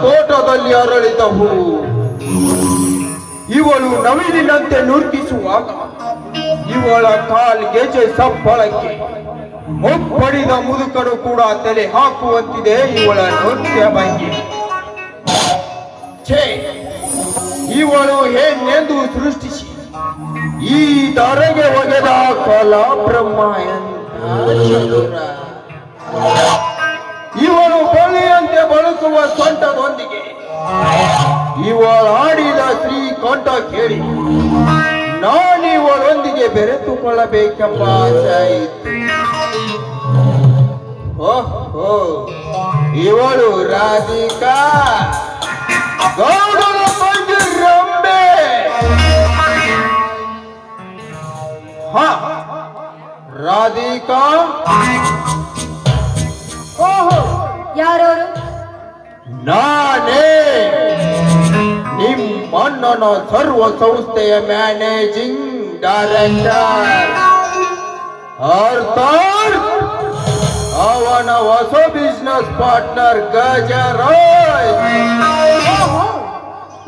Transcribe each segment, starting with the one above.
ತೋಟದಲ್ಲಿ ಅರಳಿದ ಹೂ ಇವಳು ನವಿಲಿನಂತೆ ನುರ್ಕಿಸುವಾಗ ಇವಳ ಕಾಲ್ ಗೆಜೆ ಸಪ್ಪಳಕ್ಕೆ ಮುಪ್ಪಡಿದ ಮುದುಕರು ಕೂಡ ತಲೆ ಹಾಕುವಂತಿದೆ ಇವಳ ನೃತ್ಯ ಛೇ, ಇವಳು ಹೇಗೆಂದು ಸೃಷ್ಟಿಸಿ? ಈ ಧರೆಗೆ ಒಗೆದ ಕಲಾ ಬ್ರಹ್ಮ ಬಳ್ಳಿಯಂತೆ ಬಳುಕುವ ಸೊಂಟದೊಂದಿಗೆ ಇವಳಾಡಿದ ಶ್ರೀಕಂಠ ಕೇಳಿ ನಾನಿವಳೊಂದಿಗೆ ಬೆರೆತುಕೊಳ್ಳಬೇಕೆಂಬ ಆಸೆ ಓಹ್ ಓಹೋ ಇವಳು ರಾಧಿಕಾ. ನಿಮ್ಮಣ್ಣನ ಸರ್ವ ಸಂಸ್ಥೆಯ ಮ್ಯಾನೇಜಿಂಗ್ ಡೈರೆಕ್ಟರ್. ಅವನ ಹೊಸ ಬಿಸ್ನೆಸ್ ಪಾರ್ಟ್ನರ್ ಗಜರಾಯ್.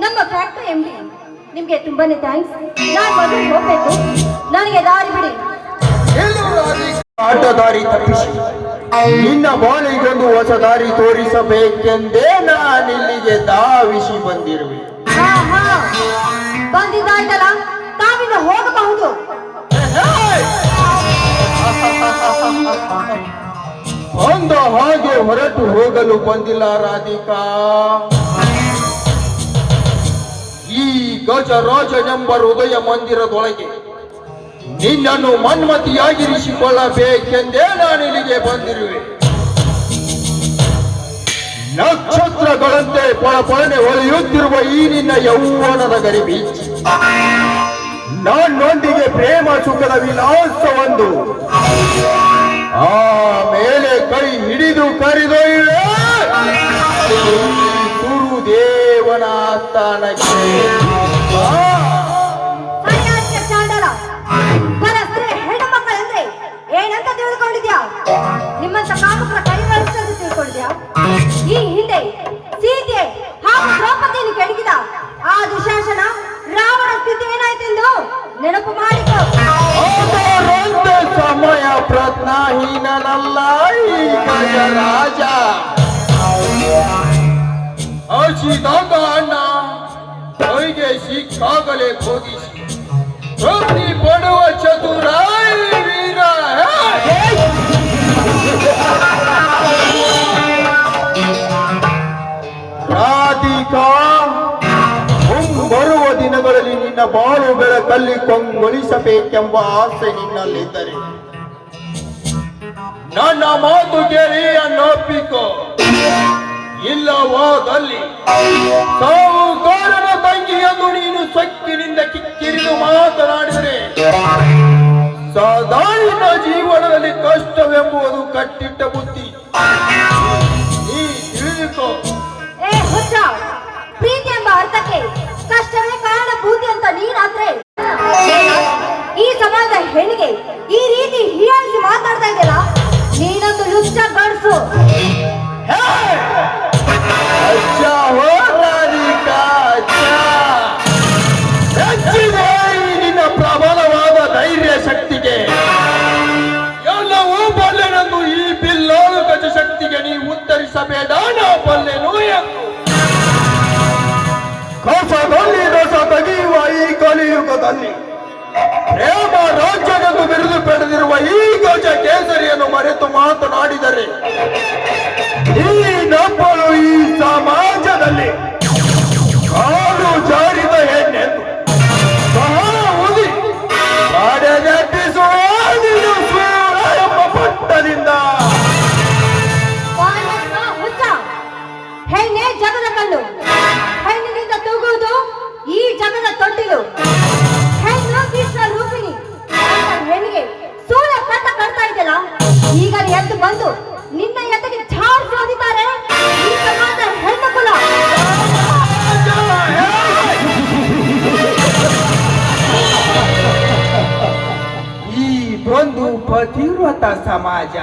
ನಮ್ಮ ಫ್ಯಾಕ್ಟರಿ ಎಂಡಿ ನಿಮ್ಗೆ ತುಂಬಾನೇ ಥ್ಯಾಂಕ್ಸ್ ನಾನು ಮೊದಲು ಹೋಗ್ಬೇಕು. ನನಗೆ ದಾರಿ ಬಿಡಿ. ಆಟದಾರಿ ತಪ್ಪಿಸಿ. ನಿನ್ನ ಬಾಳಿಗೊಂದು ಹೊಸ ದಾರಿ ತೋರಿಸಬೇಕೆಂದೇ ನಾನಿಲ್ಲಿಗೆ ಧಾವಿಸಿ ಬಂದಿರುವೆ. ಬಂದಿದ್ದಾಯ್ತಲ್ಲ? ತಾವಿಂದ ಹೋಗಬಹುದು. ಅಂದ ಹಾಗೆ ಹೊರಟು ಹೋಗಲು ಬಂದಿಲ್ಲ ರಾಧಿಕಾ. ಈ ಗಜರಾಜನೆಂಬ ಹೃದಯ ಮಂದಿರದೊಳಗೆ ನಿನ್ನನ್ನು ಮನ್ಮತಿಯಾಗಿರಿಸಿಕೊಳ್ಳಬೇಕೆಂದೇ ನಾನಿಲ್ಲಿಗೆ ಬಂದಿರುವೆ. ನಕ್ಷತ್ರಗಳಂತೆ ಪಳಪಳನೆ ಹೊಳೆಯುತ್ತಿರುವ ಈ ನಿನ್ನ ಯೌವನದ ಗರಿಬೀಚಿ. ನನ್ನೊಂದಿಗೆ ಪ್ರೇಮ ಸುಖದ ವಿಲಾಸವೊಂದು. ಮೇಲೆ ಕೈ ಹಿಡಿದು ಕರೆದೊಯ್ಯುವೆ ಗುರುದೇವನ ಸ್ಥಾನಕ್ಕೆ ಏನಂತ ತಿಳ್ಕೊಂಡಿದ್ಯಾ? ನಿಮ್ಮಂತ ಅಂತ ಈ ಹಿಂದೆ ಸೀತೆ ಹಾಗೂ ದ್ರೌಪದಿಯನ್ನು ಕೆಡಗಿದ ಆ ದುಶಾಸನ ನೆನಪು ಮಾಡಿಕೊ ಅದರಂತೆ ಸಮಯ ಪ್ರಜ್ಞಾಹೀನನಲ್ಲ ಈ ಗಜರಾಜ ಹಸಿದಾಗ ಅಣ್ಣ ಕೈಗೆ ಸಿಕ್ಕಾಗಲೇ ಭೋಗಿಸಿ ತೃಪ್ತಿ ಪಡುವ ಚತುರ ಈ ವೀರ ಹೇ! ರಾಧಿಕಾ ಮುಂಬರುವ ದಿನಗಳಲ್ಲಿ ನಿನ್ನ ಬಾಳು ಬೆಳಕಲ್ಲಿ ಕೊಂಗೊಳಿಸಬೇಕೆಂಬ ಆಸೆ ನಿನ್ನಲ್ಲಿದ್ದರೆ. ನನ್ನ ಮಾತು ಕೇಳಿ ಅನ್ನೊಪ್ಪಿಕೋ. ಇಲ್ಲವಾದಲ್ಲಿ ಕಾರಣ ತಂಗಿಯನ್ನು ನೀನು ಸೊಕ್ಕಿನಿಂದ ಕಿಕ್ಕಿರಿದು ಮಾತನಾಡಿದರೆ ಸದಾಯಿನ ಜೀವನದಲ್ಲಿ ಕಷ್ಟವೆಂಬುದು ಕಟ್ಟಿಟ್ಟ ಬುದ್ಧಿ. ನೀ ತಿಳಿದುಕೋ. ಪ್ರೀತಿ ಎಂಬ ಅರ್ಥಕ್ಕೆ ಕಷ್ಟವೇ ಕಾರಣ ಭೂತಿ ಅಂತ ನೀನಾದ್ರೆ ಈ ಸಮಾಜದ ಹೆಣ್ಣಿಗೆ ಪ್ರೇಮ ರಾಜ್ಯವೆಂದು ಬಿರುದು ಪಡೆದಿರುವ ಈ ಗಜ ಕೇಸರಿಯನ್ನು ಮರೆತು ಮಾತನಾಡಿದರೆ ಈ ನಂಬಲು ಈ ಸಮಾಜದಲ್ಲಿ ಕಾಲು ಜಾರಿದ ಹೆಣ್ಣೆಂದು ಸೂರ ಎಂಬ ಪಟ್ಟದಿಂದ. ಹೆಣ್ಣೆ ಜಗದ ಕಲ್ಲು. ಹೆಣ್ಣಿನಿಂದ ತೂಗುವುದು ಈ ಜಗದ ತೊಟ್ಟಿಲು. ಪತಿವ್ರತ ಸಮಾಜ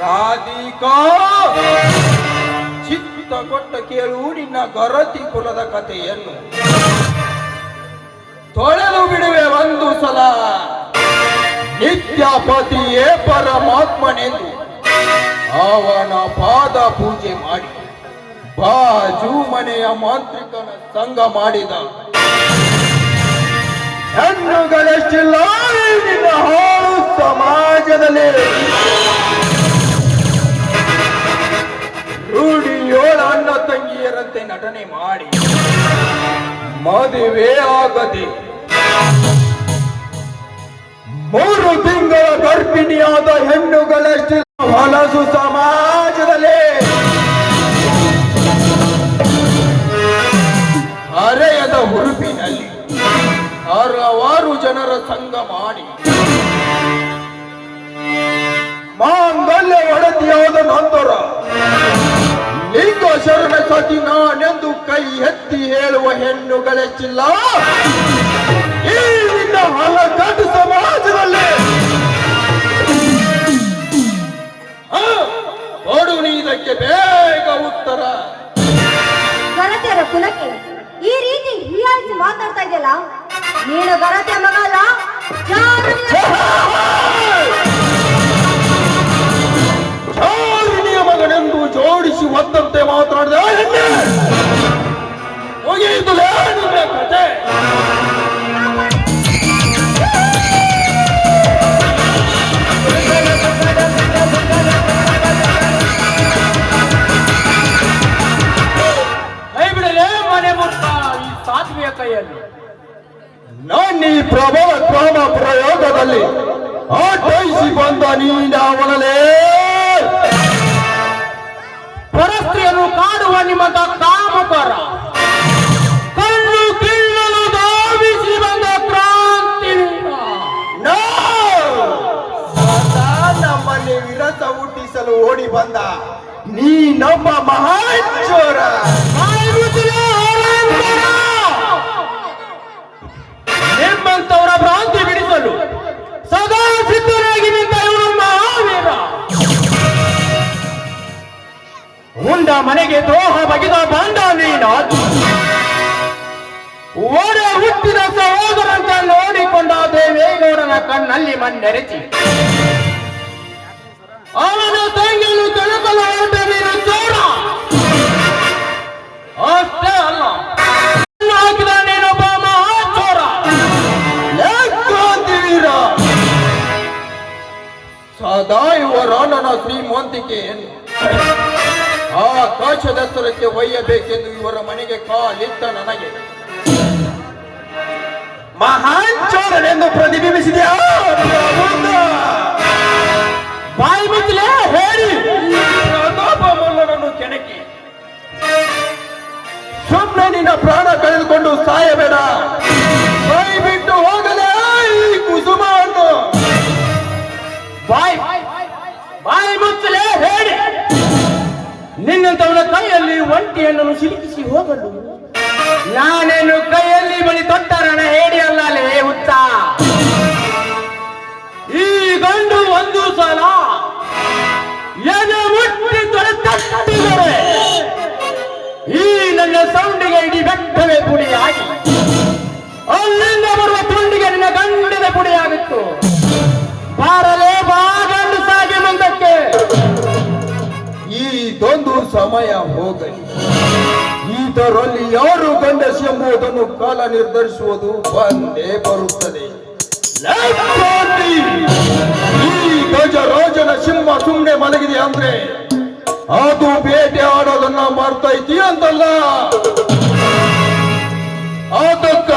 ರಾಧಿಕಾ! ಚಿತ್ತ ಕೊಟ್ಟ ಕೇಳು ನಿನ್ನ ಗರತಿ ಕುಲದ ಕಥೆಯನ್ನು. ತೊಳೆದು ಬಿಡುವೆ ಒಂದು ಸಲ. ನಿತ್ಯ ಪತಿಯೇ ಪರಮಾತ್ಮನೆಂದು ಅವನ ಪಾದ ಪೂಜೆ ಮಾಡಿ ಬಾಜು ಮನೆಯ ಮಾಂತ್ರಿಕನ ಸಂಘ ಮಾಡಿದ ಹೆಣ್ಣುಗಳೆಷ್ಟಿಲ್ಲ ನಿನ್ನ ಹಾಳು ಸಮಾಜದಲ್ಲಿ. ರೂಢಿಯೋಳ ಅಣ್ಣ ತಂಗಿಯರಂತೆ ನಟನೆ ಮಾಡಿ. ಮದುವೆ ಆಗದೆ. ಮೂರು ತಿಂಗಳ ಗರ್ಭಿಣಿಯಾದ ಹೆಣ್ಣುಗಳಷ್ಟಿಲ್ಲ ಹಲಸು ಸಮಾಜದಲ್ಲಿ. ಅರೆಯದ ಹುರುಪಿನಲ್ಲಿ ಹಲವಾರು ಜನರ ಸಂಘ ಮಾಡಿ. ಮಾಂಗಲ್ಯ ಒಡತಿಯಾದ ನಂತರ? ಲಿಂಗ ಶರಣ ಸತಿ ನಾನೆಂದು ಕೈ ಎತ್ತಿ ಹೇಳುವ ಹೆಣ್ಣುಗಳೆಷ್ಟಿಲ್ಲ ಈ ನಿನ್ನ ಹಲಗಟ್ಟು ಸಮಾಜದಲ್ಲಿ. ಕೊಡು ನೀ ಇದಕ್ಕೆ ಬೇಗ ಉತ್ತರ. ಗರತಿಯರ ಕುಲಕ್ಕೆ ಈ ರೀತಿ ಹೀಯಾಳಿಸಿ ಮಾತಾಡ್ತಾ ಇದೆಯಲ್ಲ? ನೀನು ಬರತೆ ಮಗ ಅಲ್ಲ ಜಾಗೃತಿಯ ಚಾರಿಣಿಯ ಮಗನೆಂದು ಜೋಡಿಸಿ ಒದ್ದಂತೆ ಮಾತನಾಡಿದ ಪ್ರಯೋಗದಲ್ಲಿ ಆಟೈಸಿ ಬಂದ ನೀನಾವನಲೇ. ಪರಸ್ತ್ರೀಯರು ಕಾಡುವ ನಿಮ್ಮಂತ ಕಾಮಕರ ಕಣ್ಣು ಕಿಳ್ಳಲು ಧಾವಿಸಿ ಬಂದ ಕ್ರಾಂತಿ ನಮ್ಮಲ್ಲಿ ವಿರಸ ಹುಟ್ಟಿಸಲು ಓಡಿ ಬಂದ ನೀ ನಮ್ಮ ಮಹಾಚೋರ ಮನೆಗೆ ದ್ರೋಹ ಬಗೆದ ಬಂದ ನೀನು. ಓಡ ಹುಟ್ಟಿದ ಸಹೋದರಂತ ನೋಡಿಕೊಂಡ ದೇವೇಗೌಡನ ಕಣ್ಣಲ್ಲಿ ಮಣ್ಣೆರೆಚಿ ಅವನ ತಂಗಿಯನ್ನು ಕೆಳಕಲು ಹೊರಟ ನೀನು ಚೋರ ಅಷ್ಟೇ ಅಲ್ಲ. ಹಾಕಿದ ನೀನೊಬ್ಬ ಮಹಾಚೋರ. ಕ್ರಾಂತಿವೀರ ಸದಾ ಇವರ ನನ್ನ ಶ್ರೀಮಂತಿಕೆಯನ್ನು ಆಕಾಶದೆತ್ತರಕ್ಕೆ ಒಯ್ಯಬೇಕೆಂದು ಇವರ ಮನೆಗೆ ಕಾಲಿಟ್ಟ ನನಗೆ. ಮಹಾನ್ ಚೋರನೆಂದು ಪ್ರತಿಬಿಂಬಿಸಿದೆಯಾ? ಬಾಯಿ ಮುಚ್ಚಲೇ ಹೇಳಿ. ಪ್ರತಾಪಮಲ್ಲನನ್ನು ಕೆಣಕಿ. ಸುಮ್ಮನೆ ನಿನ್ನ ಪ್ರಾಣ ಕಳೆದುಕೊಂಡು ಸಾಯಬೇಡ. ಒಂಟಿಯನ್ನು ಸಿಲುಕಿಸಿ ಹೋಗಲು. ನಾನೇನು ಕೈಯಲ್ಲಿ ಬಳಿ ತೊಟ್ಟರಣ ಹೇಳಿ ಅಲ್ಲಲೇ ಹುತ್ತ ಈ ಗಂಡು ಒಂದು ಸಲ ಮುಟ್ಟಿ ಈ ನನ್ನ ಸೌಂಡಿಗೆ ಇಡೀ ಬೆಟ್ಟವೇ ಪುಡಿಯಾಗಿ. ಅಲ್ಲಿಂದ ಬರುವ ತುಂಡಿಗೆ ನಿನ್ನ ಗಂಡದ ಪುಡಿಯಾಗಿತ್ತು ಸಮಯ ಹೋಗಲಿ ಇದರಲ್ಲಿ ಯಾರು ಗಂಡಸಿ ಎಂಬುದನ್ನು ಕಾಲ ನಿರ್ಧರಿಸುವುದು ಬಂದೇ ಬರುತ್ತದೆ! ಈ ಗಜರಾಜನ ಸಿಂಹ ಸುಮ್ಮನೆ ಮಲಗಿದೆ ಅಂದ್ರೆ ಅದು ಬೇಟೆ ಆಡೋದನ್ನ ಮರ್ತೈತಿ ಅಂತಲ್ಲ. ಅದಕ್ಕೆ